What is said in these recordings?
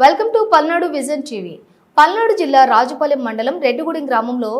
Welcome to Palnadu vision TV. Palnadu జిల్లా రాజుపాలెం మండలం రెడ్డిగూడెం గ్రామంలో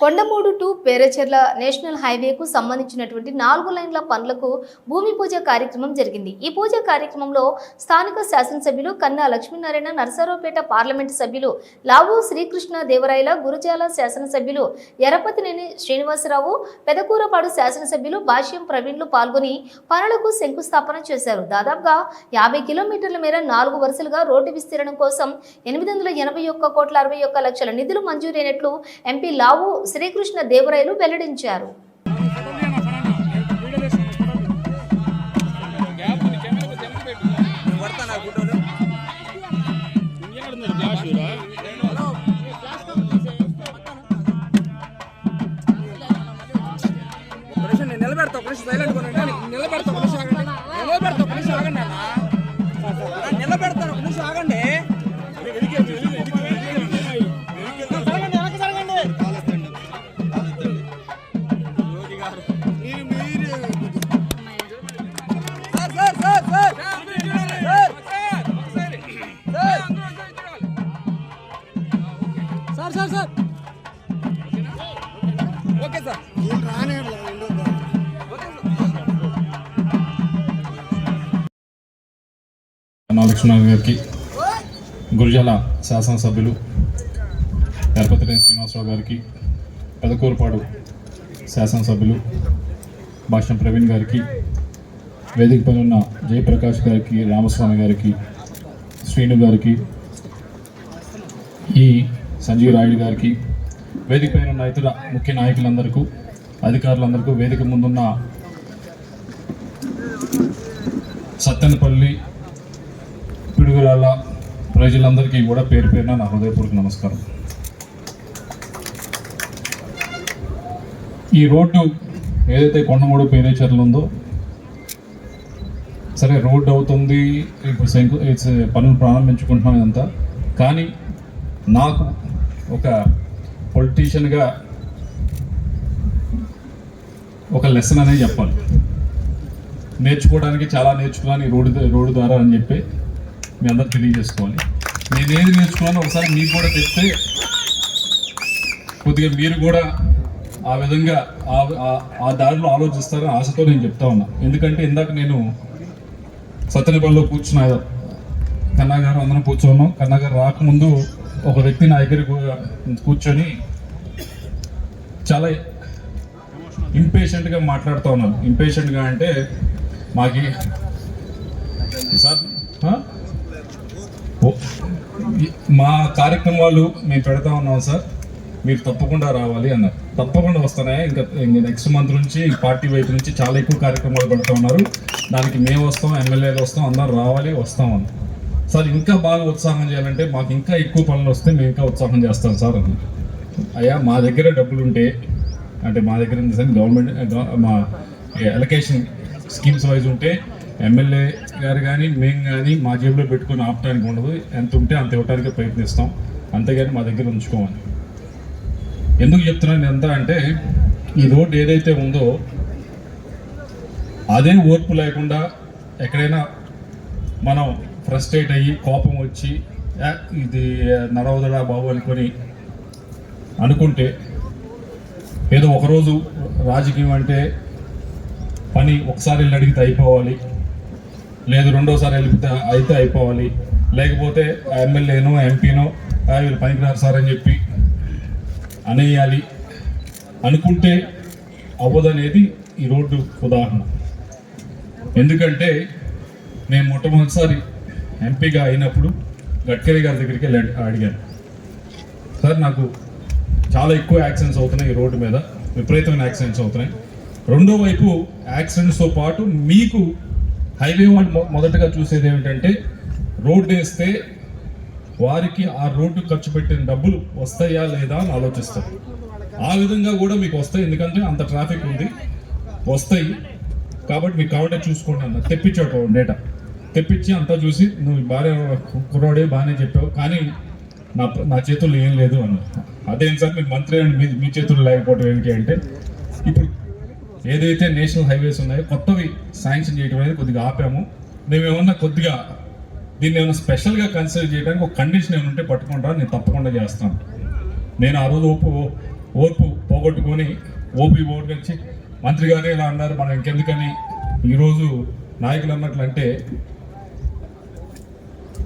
కొండమూడు టు పేరచెర్ల నేషనల్ హైవేకు సంబంధించినటువంటి నాలుగు లైన్ల పనులకు భూమి పూజ కార్యక్రమం జరిగింది. ఈ పూజ కార్యక్రమంలో స్థానిక శాసనసభ్యులు కన్నా లక్ష్మీనారాయణ నరసరావుపేట పార్లమెంటు సభ్యులు లావు శ్రీకృష్ణ దేవరాయల గురుజాల శాసనసభ్యులు ఎరపతినేని శ్రీనివాసరావు పెదకూరపాడు శాసనసభ్యులు భాష్యం ప్రవీణ్లు పాల్గొని పనులకు శంకుస్థాపన చేశారు. దాదాపుగా యాభై కిలోమీటర్ల మేర నాలుగు వరుసలుగా రోడ్డు విస్తీర్ణం కోసం ఎనిమిది వందల ఎనభై ఒక్క కోట్ల అరవై ఒక్క లక్షల నిధులు మంజూరైనట్లు ఎంపీ లావు శ్రీకృష్ణ దేవరాయలు వెల్లడించారు. నిలబెడతా నిలబెడతా sir. Sir, sir, okay sir రానే లక్ష్మణ్ గారికి గురుజాల శాసనసభ్యులు ఎరపతిరేని శ్రీనివాసరావు గారికి పెదకూరుపాడు శాసనసభ్యులు భాష్యం ప్రవీణ్ గారికి వేదిక పైన ఉన్న జయప్రకాష్ గారికి రామస్వామి గారికి శ్రీను గారికి ఈ సంజీవ్ రాయుడు గారికి వేదిక పైన ఉన్న ఇతర ముఖ్య నాయకులందరికీ అధికారులందరికీ వేదిక ముందున్న సత్తెనపల్లి పిడుగులాల ప్రజలందరికీ కూడా పేరు పేరున నా హృదయపూర్వక నమస్కారం. ఈ రోడ్డు ఏదైతే కొండమూడు పేరేచర్లు ఉందో సరే రోడ్డు అవుతుంది ఇప్పుడు శంకు పనులు ప్రారంభించుకుంటున్నాం ఇదంతా. కానీ నాకు ఒక పొలిటీషియన్గా ఒక లెసన్ అనేది చెప్పాలి. నేర్చుకోవడానికి చాలా నేర్చుకున్నాను రోడ్డు రోడ్డు ద్వారా అని చెప్పి మీ అందరు తెలియజేసుకోవాలి. నేను ఏది నేర్చుకున్నానో ఒకసారి మీకు కూడా చెప్తే కొద్దిగా మీరు కూడా ఆ విధంగా ఆ- ఆ- దారిలో ఆలోచిస్తారని ఆశతో నేను చెప్తా ఉన్నా. ఎందుకంటే ఇందాక నేను సత్యనపల్లిలో కూర్చున్నా కన్నా గారు అందరం కూర్చున్నాం. కన్నా గారు రాకముందు ఒక వ్యక్తి నా దగ్గర కూర్చొని చాలా ఇంపేషెంట్గా మాట్లాడుతూ ఉన్నాను ఇంపేషెంట్గా అంటే మాకి సార్ మా కార్యక్రమాలు మేము పెడతా ఉన్నాం సార్. మీరు తప్పకుండా రావాలి అన్నారు. తప్పకుండా వస్తున్నాయి. ఇంకా నెక్స్ట్ మంత్ నుంచి పార్టీ వైపు నుంచి చాలా ఎక్కువ కార్యక్రమాలు పెడతా ఉన్నారు. దానికి మేము వస్తాం ఎమ్మెల్యేలు వస్తాం అందరూ రావాలి వస్తాం అన్నారు. సార్ ఇంకా బాగా ఉత్సాహం చేయాలంటే మాకు ఇంకా ఎక్కువ పనులు వస్తే మేము ఇంకా ఉత్సాహం చేస్తాం సార్ అని అయ్యా మా దగ్గర డబ్బులు ఉంటే అంటే మా దగ్గర గవర్నమెంట్ మా ఎలకేషన్ స్కీమ్స్ వైజ్ ఉంటే ఎమ్మెల్యే గారు కానీ మేము కానీ మా జేబులో పెట్టుకొని ఆపడానికి ఉండదు. ఎంత ఉంటే అంత ఇవ్వడానికి ప్రయత్నిస్తాం. అంతేగాని మా దగ్గర ఉంచుకోమని ఎందుకు చెప్తున్నాను ఎంత అంటే ఈ రోడ్డు ఏదైతే ఉందో అదే ఓర్పు లేకుండా ఎక్కడైనా మనం ఫ్రస్ట్రేట్ అయ్యి కోపం వచ్చి "యా, ఇది నడవదడా బాబు అనుకొని అనుకుంటే ఏదో ఒకరోజు రాజకీయం అంటే పని ఒకసారి వెళ్ళి అడిగితే అయిపోవాలి లేదు రెండోసారి వెళ్ళితే అయితే అయిపోవాలి లేకపోతే ఎమ్మెల్యేనో ఎంపీనో వీళ్ళు పనికిరారు సార్ అని చెప్పి అనేయాలి అనుకుంటే అవ్వదనేది ఈ రోడ్డు ఉదాహరణ. ఎందుకంటే నేను మొట్టమొదటిసారి ఎంపీగా అయినప్పుడు గడ్కరీ గారి దగ్గరికి వెళ్ళి అడిగాను. సార్ నాకు చాలా ఎక్కువ యాక్సిడెంట్స్ అవుతున్నాయి ఈ రోడ్డు మీద. విపరీతమైన యాక్సిడెంట్స్ అవుతున్నాయి. రెండో వైపు యాక్సిడెంట్స్తో పాటు మీకు హైవే వాళ్ళు మొ- మొదటగా చూసేది ఏమిటంటే రోడ్డు వేస్తే వారికి ఆ రోడ్డు ఖర్చు పెట్టిన డబ్బులు వస్తాయా లేదా అని ఆలోచిస్తారు. ఆ విధంగా కూడా మీకు వస్తాయి. ఎందుకంటే అంత ట్రాఫిక్ ఉంది. వస్తాయి. కాబట్టి మీకు కావాలంటే చూసుకోండి అన్న. తెప్పించాడు డేటా. తెప్పించి అంతా చూసి నువ్వు భార్య కుర్రాడే బాగానే చెప్పావు కానీ నా నా చేతుల్లో ఏం లేదు అన్నారు అదేం సార్ మీరు మంత్రి మీ మీ చేతుల్లో లేకపోవడం ఏంటి అంటే ఇప్పుడు ఏదైతే నేషనల్ హైవేస్ ఉన్నాయో కొత్తవి శాంక్షన్ చేయడం అనేది కొద్దిగా ఆపాము. మేము ఏమన్నా కొద్దిగా దీన్ని ఏమైనా స్పెషల్గా కన్సిడర్ చేయడానికి ఒక కండిషన్ ఏమైనా ఉంటే పట్టుకుంటారా నేను తప్పకుండా చేస్తాను. నేను ఆ రోజు ఓపు ఓర్పు పోగొట్టుకొని ఓపీ పోగొట్టుకొచ్చి మంత్రి గారే ఇలా అన్నారు మనం ఇంకెందుకని ఈరోజు నాయకులు అన్నట్లు అంటే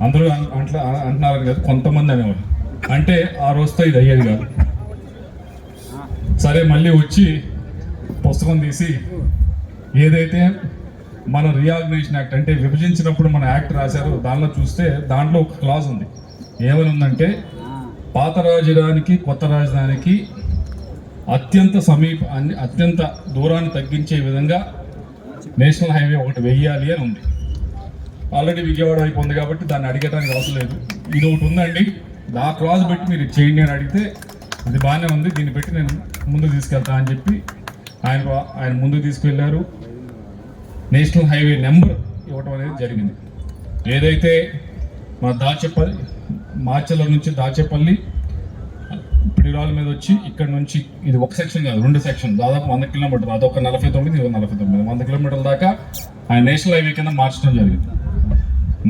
అందరూ అంట్లా అట్లా అంటున్నారు కదా కొంతమంది అనేవారు అంటే ఆ రోజుతో ఇది అయ్యేది కాదు. సరే మళ్ళీ వచ్చి పుస్తకం తీసి ఏదైతే మన రీఆర్గనైజేషన్ యాక్ట్ అంటే విభజించినప్పుడు మన యాక్ట్ రాశారు దానిలో చూస్తే దాంట్లో ఒక క్లాజ్ ఉంది. ఏమని ఉందంటే పాత రాజధానికి కొత్త రాజధానికి అత్యంత సమీప అన్ని- అత్యంత దూరాన్ని తగ్గించే విధంగా నేషనల్ హైవే ఒకటి వెయ్యాలి అని ఉంది. ఆల్రెడీ విజయవాడ వైపు ఉంది కాబట్టి దాన్ని అడిగడానికి అవసరం లేదు. ఇది ఒకటి ఉందండి. ఆ క్లాజ్ పెట్టి మీరు చేయండి అని అడిగితే ఇది బాగానే ఉంది. దీన్ని పెట్టి నేను ముందుకు తీసుకెళ్తా అని చెప్పి ఆయన ఆయన ముందుకు తీసుకెళ్ళారు. నేషనల్ హైవే నెంబర్ ఇవ్వటం అనేది జరిగింది. ఏదైతే మన దాచేపల్లి మార్చల నుంచి దాచేపల్లి పిడిరాల మీద వచ్చి ఇక్కడ నుంచి ఇది ఒక సెక్షన్ కాదు రెండు సెక్షన్ దాదాపు వంద కిలోమీటర్ అదొక నలభై తొమ్మిది ఇది నలభై తొమ్మిది వంద కిలోమీటర్ల దాకా ఆయన నేషనల్ హైవే కింద మార్చడం జరిగింది.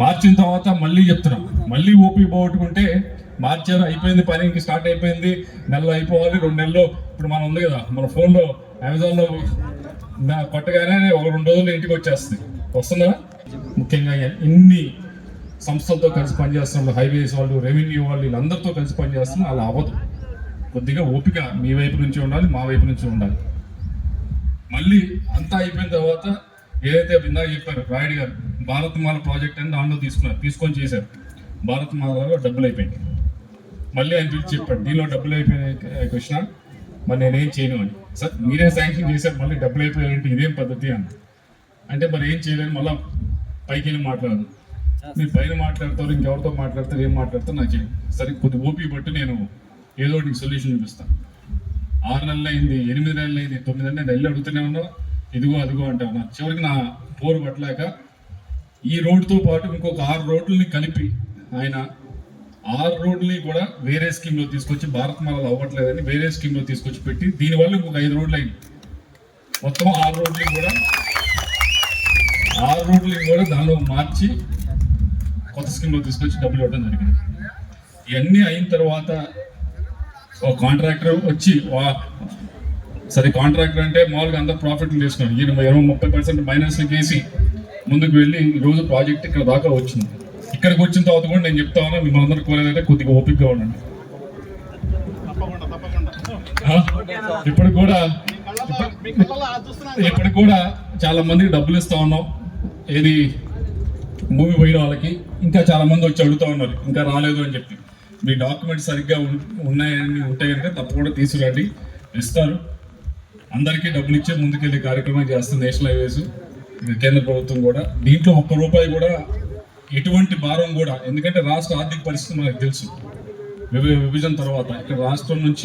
మార్చిన తర్వాత మళ్ళీ చెప్తున్నాం. మళ్ళీ ఓపీ పోగొట్టుకుంటే మార్చారు అయిపోయింది పని ఇంక స్టార్ట్ అయిపోయింది. నెలలో అయిపోవాలి రెండు నెలలు. ఇప్పుడు మనం ఉంది కదా మన ఫోన్లో అమెజాన్లో కొట్టగానే ఒక రెండు రోజులు ఇంటికి వచ్చేస్తుంది. వస్తుందా? ముఖ్యంగా ఇన్ని సంస్థలతో కలిసి పనిచేస్తున్న హైవేస్ వాళ్ళు రెవెన్యూ వాళ్ళు వీళ్ళందరితో కలిసి పనిచేస్తున్నా అలా అవ్వదు. కొద్దిగా ఓపిక మీ వైపు నుంచి ఉండాలి మా వైపు నుంచి ఉండాలి. మళ్ళీ అంతా అయిపోయిన తర్వాత ఏదైతే ఇందాక చెప్పారు రాయుడు గారు భారత్మాల ప్రాజెక్ట్ అని దాంట్లో తీసుకున్నారు తీసుకొని చేశారు. భారత్మాలలో డబ్బులు అయిపోయింది మళ్ళీ ఆయన పిలిచి చెప్పాడు దీనిలో డబ్బులు అయిపోయినాయి కృష్ణ మరి నేనేం చేయను అని. సార్ మీరే శాంక్షన్ చేశారు మళ్ళీ డబ్బులు అయిపోయాయంటే ఇదేం పద్ధతి అని. అంటే మరి ఏం చేయలేని మళ్ళీ పైకి వెళ్ళి మాట్లాడదు మీరు పైన మాట్లాడతారు ఇంకెవరితో మాట్లాడతారు ఏం మాట్లాడతారు నాకు చేయండి సరే కొద్ది ఓపి బట్టి నేను ఏదో ఒకటి సొల్యూషన్ చూపిస్తాను. ఆరు నెలలు అయింది ఎనిమిది నెలలు అయింది తొమ్మిది నెలలు నెలలు అడుగుతూనే ఉన్నావు? ఇదిగో అదిగో అంటావు. నా చివరికి నా పోరు పట్టలేక ఈ రోడ్డుతో పాటు ఇంకొక ఆరు రోడ్లని కలిపి ఆయన ఆరు రోడ్లని కూడా వేరే స్కీమ్లో తీసుకొచ్చి భారత్ మాలలు అవ్వట్లేదని వేరే స్కీమ్లో తీసుకొచ్చి పెట్టి దీనివల్ల ఇంకొక ఐదు రోడ్లు అయింది మొత్తం ఆరు రోడ్లని కూడా ఆరు రోడ్లని కూడా దానిలో మార్చి కొత్త స్కీమ్లో తీసుకొచ్చి డబ్బులు ఇవ్వడం జరిగింది. ఇవన్నీ అయిన తర్వాత ఒక కాంట్రాక్టర్ వచ్చి వా- సరే కాంట్రాక్టర్ అంటే మామూలుగా అందరు ప్రాఫిట్లు తీసుకున్నాడు ఈయన ఇరవై ముప్పై పర్సెంట్ మైనస్ వేసి ముందుకు వెళ్ళి ఈ రోజు ప్రాజెక్ట్ ఇక్కడ దాకా వచ్చింది. ఇక్కడికి వచ్చిన తర్వాత కూడా నేను చెప్తా ఉన్నా మిమ్మల్ని అందరూ కోరేదైతే కొద్దిగా ఓపికగా ఉండండి? ఇప్పుడు కూడా ఇప్పుడు కూడా చాలా మందికి డబ్బులు ఇస్తా ఉన్నాం. ఏది మూవీ పోయిన వాళ్ళకి ఇంకా చాలా మంది వచ్చి అడుగుతా ఉన్నారు. ఇంకా రాలేదు అని చెప్పి. మీ డాక్యుమెంట్స్ సరిగ్గా ఉన్- ఉన్నాయని ఉంటే కనుక తప్పకుండా తీసుకురండి. ఇస్తారు. అందరికీ డబ్బులు ఇచ్చే ముందుకెళ్ళే కార్యక్రమం చేస్తుంది నేషనల్ హైవేస్ కేంద్ర ప్రభుత్వం కూడా. దీంట్లో ఒక్క రూపాయి కూడా ఎటువంటి భారం కూడా ఎందుకంటే రాష్ట్ర ఆర్థిక పరిస్థితి మనకు తెలుసు. విభ- విభజన తర్వాత ఇక్కడ రాష్ట్రం నుంచి